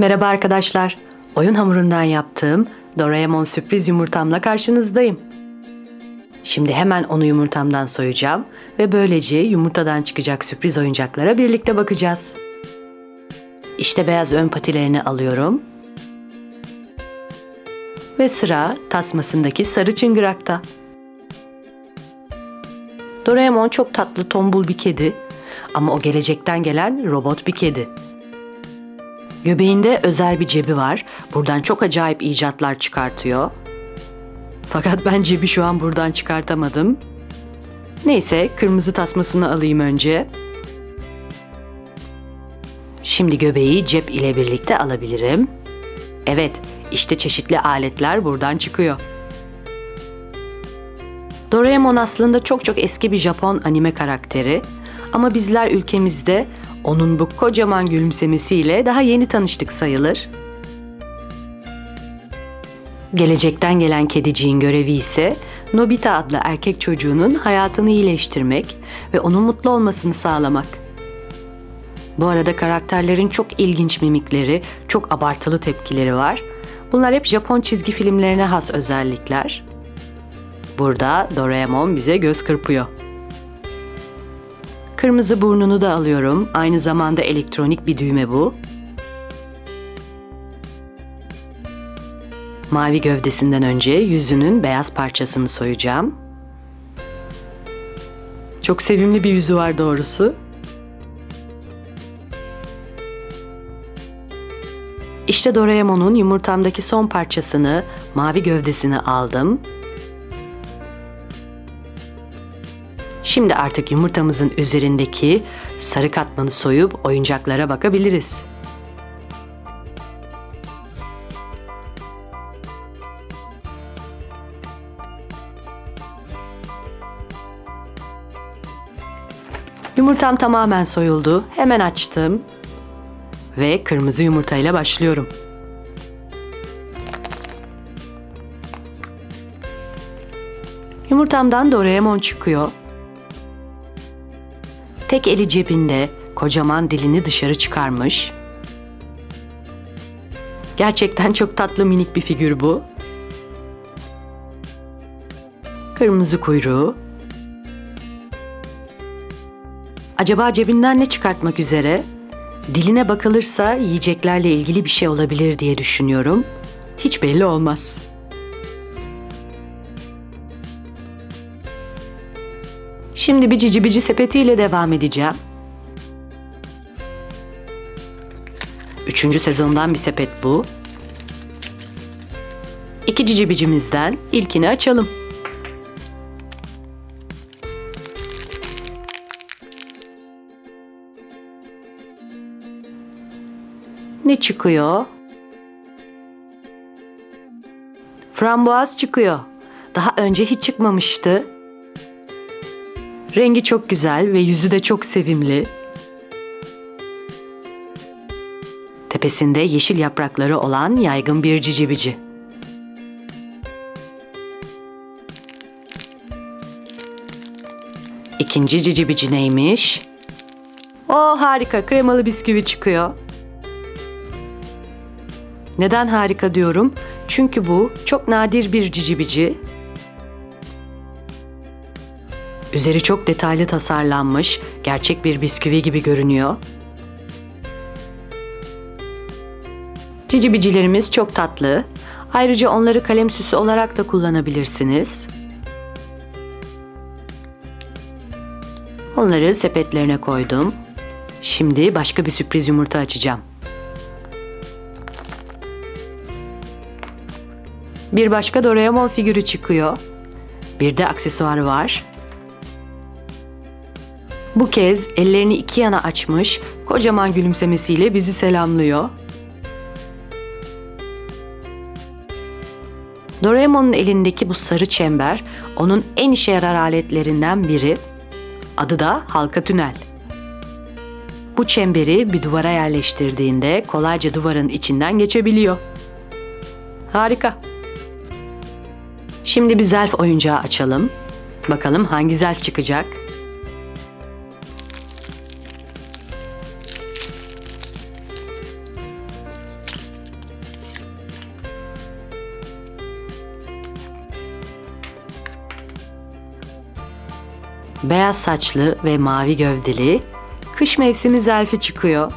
Merhaba arkadaşlar. Oyun hamurundan yaptığım Doraemon sürpriz yumurtamla karşınızdayım. Şimdi hemen onu yumurtamdan soyacağım ve böylece yumurtadan çıkacak sürpriz oyuncaklara birlikte bakacağız. İşte beyaz ön patilerini alıyorum. Ve sıra tasmasındaki sarı çıngırakta. Doraemon çok tatlı tombul bir kedi ama o gelecekten gelen robot bir kedi. Göbeğinde özel bir cebi var. Buradan çok acayip icatlar çıkartıyor. Fakat ben cebi şu an buradan çıkartamadım. Neyse kırmızı tasmasını alayım önce. Şimdi göbeği cep ile birlikte alabilirim. Evet, işte çeşitli aletler buradan çıkıyor. Doraemon aslında çok çok eski bir Japon anime karakteri ama bizler ülkemizde onun bu kocaman gülümsemesiyle daha yeni tanıştık sayılır. Gelecekten gelen kediciğin görevi ise Nobita adlı erkek çocuğunun hayatını iyileştirmek ve onun mutlu olmasını sağlamak. Bu arada karakterlerin çok ilginç mimikleri, çok abartılı tepkileri var. Bunlar hep Japon çizgi filmlerine has özellikler. Burada Doraemon bize göz kırpıyor. Kırmızı burnunu da alıyorum. Aynı zamanda elektronik bir düğme bu. Mavi gövdesinden önce yüzünün beyaz parçasını soyacağım. Çok sevimli bir yüzü var doğrusu. İşte Doraemon'un yumurtamdaki son parçasını, mavi gövdesini aldım. Şimdi artık yumurtamızın üzerindeki sarı katmanı soyup oyuncaklara bakabiliriz. Yumurtam tamamen soyuldu. Hemen açtım. Ve kırmızı yumurtayla başlıyorum. Yumurtamdan Doraemon çıkıyor. Tek eli cebinde, kocaman dilini dışarı çıkarmış. Gerçekten çok tatlı minik bir figür bu. Kırmızı kuyruğu. Acaba cebinden ne çıkartmak üzere? Diline bakılırsa yiyeceklerle ilgili bir şey olabilir diye düşünüyorum. Hiç belli olmaz. Şimdi bir cici bici sepetiyle devam edeceğim. Üçüncü sezondan bir sepet bu. İki cici bicimizden ilkini açalım. Ne çıkıyor? Frambuaz çıkıyor. Daha önce hiç çıkmamıştı. Rengi çok güzel ve yüzü de çok sevimli. Tepesinde yeşil yaprakları olan yaygın bir cicibici. İkinci cicibici neymiş? O harika kremalı bisküvi çıkıyor. Neden harika diyorum? Çünkü bu çok nadir bir cicibici. Üzeri çok detaylı tasarlanmış, gerçek bir bisküvi gibi görünüyor. Cicibicilerimiz çok tatlı. Ayrıca onları kalem süsü olarak da kullanabilirsiniz. Onları sepetlerine koydum. Şimdi başka bir sürpriz yumurta açacağım. Bir başka Doraemon figürü çıkıyor. Bir de aksesuarı var. Bu kez ellerini iki yana açmış, kocaman gülümsemesiyle bizi selamlıyor. Doraemon'un elindeki bu sarı çember onun en işe yarar aletlerinden biri. Adı da halka tünel. Bu çemberi bir duvara yerleştirdiğinde kolayca duvarın içinden geçebiliyor. Harika. Şimdi bir zelf oyuncağı açalım. Bakalım hangi zelf çıkacak? Beyaz saçlı ve mavi gövdeli kış mevsimi zelfi çıkıyor.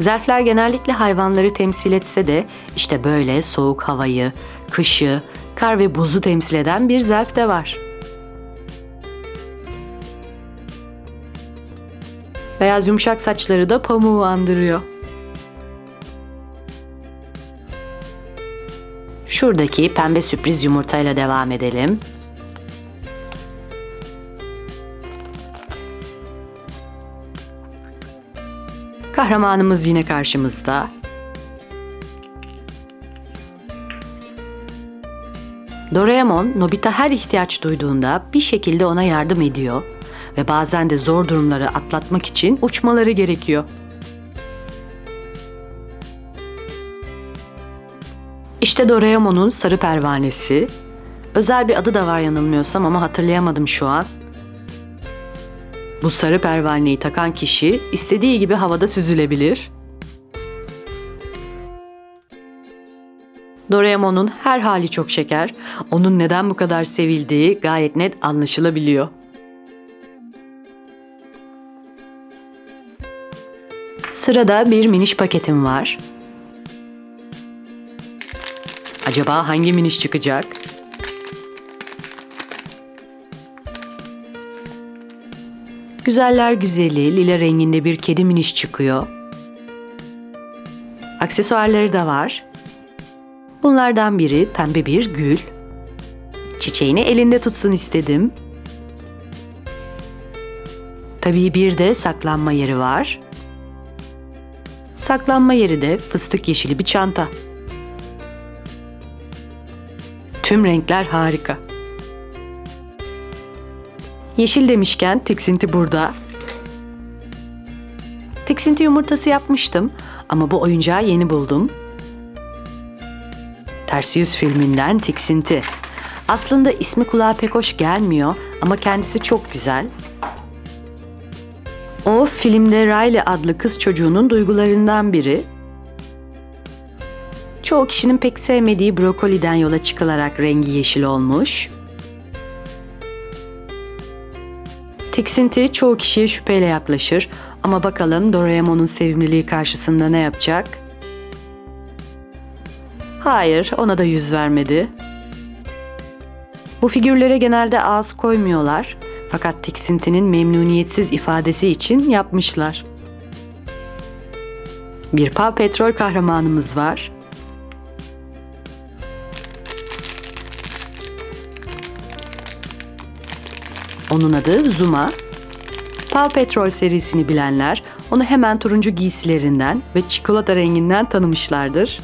Zelfler genellikle hayvanları temsil etse de işte böyle soğuk havayı, kışı, kar ve buzu temsil eden bir zelf de var. Beyaz yumuşak saçları da pamuğu andırıyor. Şuradaki pembe sürpriz yumurtayla devam edelim. Kahramanımız yine karşımızda. Doraemon, Nobita her ihtiyaç duyduğunda bir şekilde ona yardım ediyor ve bazen de zor durumları atlatmak için uçmaları gerekiyor. İşte Doraemon'un sarı pervanesi. Özel bir adı da var yanılmıyorsam ama hatırlayamadım şu an. Bu sarı pervaneyi takan kişi istediği gibi havada süzülebilir. Doraemon'un her hali çok şeker. Onun neden bu kadar sevildiği gayet net anlaşılabiliyor. Sırada bir miniş paketim var. Acaba hangi miniş çıkacak? Güzeller güzeli lila renginde bir kedi miniş çıkıyor. Aksesuarları da var. Bunlardan biri pembe bir gül. Çiçeğini elinde tutsun istedim. Tabii bir de saklanma yeri var. Saklanma yeri de fıstık yeşili bir çanta. Tüm renkler harika. Yeşil demişken tiksinti burada. Tiksinti yumurtası yapmıştım ama bu oyuncağı yeni buldum. Ters Yüz filminden Tiksinti. Aslında ismi kulağa pek hoş gelmiyor ama kendisi çok güzel. O filmde Riley adlı kız çocuğunun duygularından biri. Çoğu kişinin pek sevmediği brokoliden yola çıkılarak rengi yeşil olmuş. Tiksinti çoğu kişiye şüpheyle yaklaşır ama bakalım Doraemon'un sevimliliği karşısında ne yapacak? Hayır, ona da yüz vermedi. Bu figürlere genelde ağız koymuyorlar fakat tiksintinin memnuniyetsiz ifadesi için yapmışlar. Bir Paw Petrol kahramanımız var. Onun adı Zuma. Paw Petrol serisini bilenler onu hemen turuncu giysilerinden ve çikolata renginden tanımışlardır.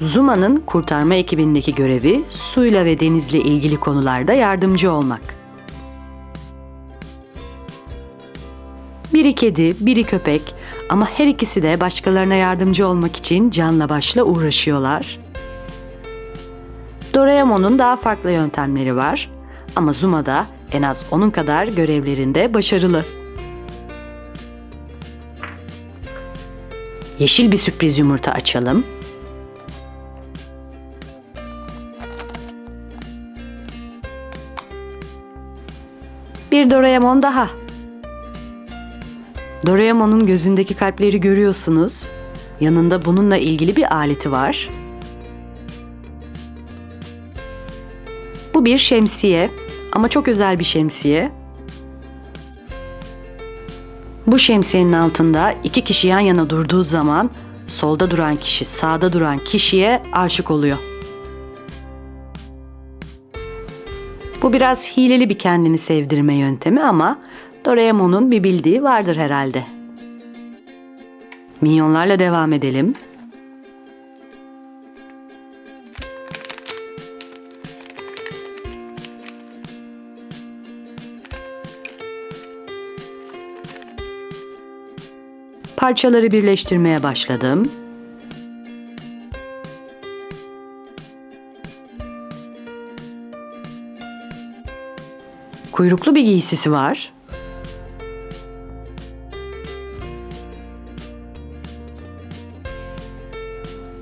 Zuma'nın kurtarma ekibindeki görevi suyla ve denizle ilgili konularda yardımcı olmak. Biri kedi, biri köpek ama her ikisi de başkalarına yardımcı olmak için canla başla uğraşıyorlar. Doraemon'un daha farklı yöntemleri var ama Zuma da en az onun kadar görevlerinde başarılı. Yeşil bir sürpriz yumurta açalım. Bir Doraemon daha. Doraemon'un gözündeki kalpleri görüyorsunuz. Yanında bununla ilgili bir aleti var. Bu bir şemsiye ama çok özel bir şemsiye. Bu şemsiyenin altında iki kişi yan yana durduğu zaman solda duran kişi sağda duran kişiye aşık oluyor. Bu biraz hileli bir kendini sevdirme yöntemi ama Doraemon'un bir bildiği vardır herhalde. Minyonlarla devam edelim. parçaları birleştirmeye başladım. Kuyruklu bir giysisi var.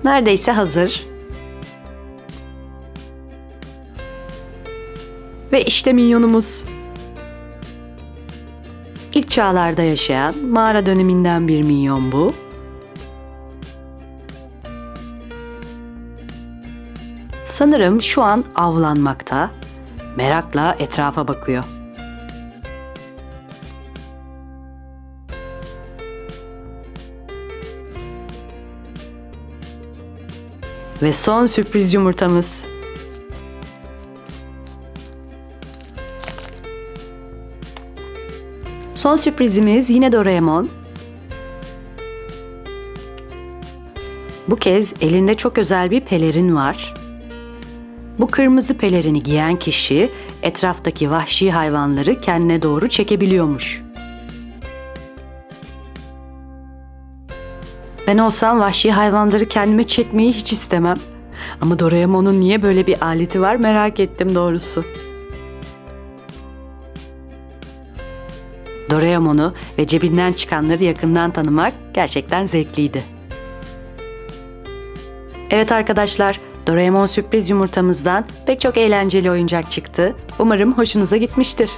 Neredeyse hazır. Ve işte minyonumuz. İlk çağlarda yaşayan mağara döneminden bir minyon bu. Sanırım şu an avlanmakta. Merakla etrafa bakıyor. Ve son sürpriz yumurtamız. Son sürprizimiz yine Doraemon. Bu kez elinde çok özel bir pelerin var. Bu kırmızı pelerini giyen kişi etraftaki vahşi hayvanları kendine doğru çekebiliyormuş. Ben olsam vahşi hayvanları kendime çekmeyi hiç istemem. Ama Doraemon'un niye böyle bir aleti var merak ettim doğrusu. Doraemon'u ve cebinden çıkanları yakından tanımak gerçekten zevkliydi. Evet arkadaşlar, Doraemon sürpriz yumurtamızdan pek çok eğlenceli oyuncak çıktı. Umarım hoşunuza gitmiştir.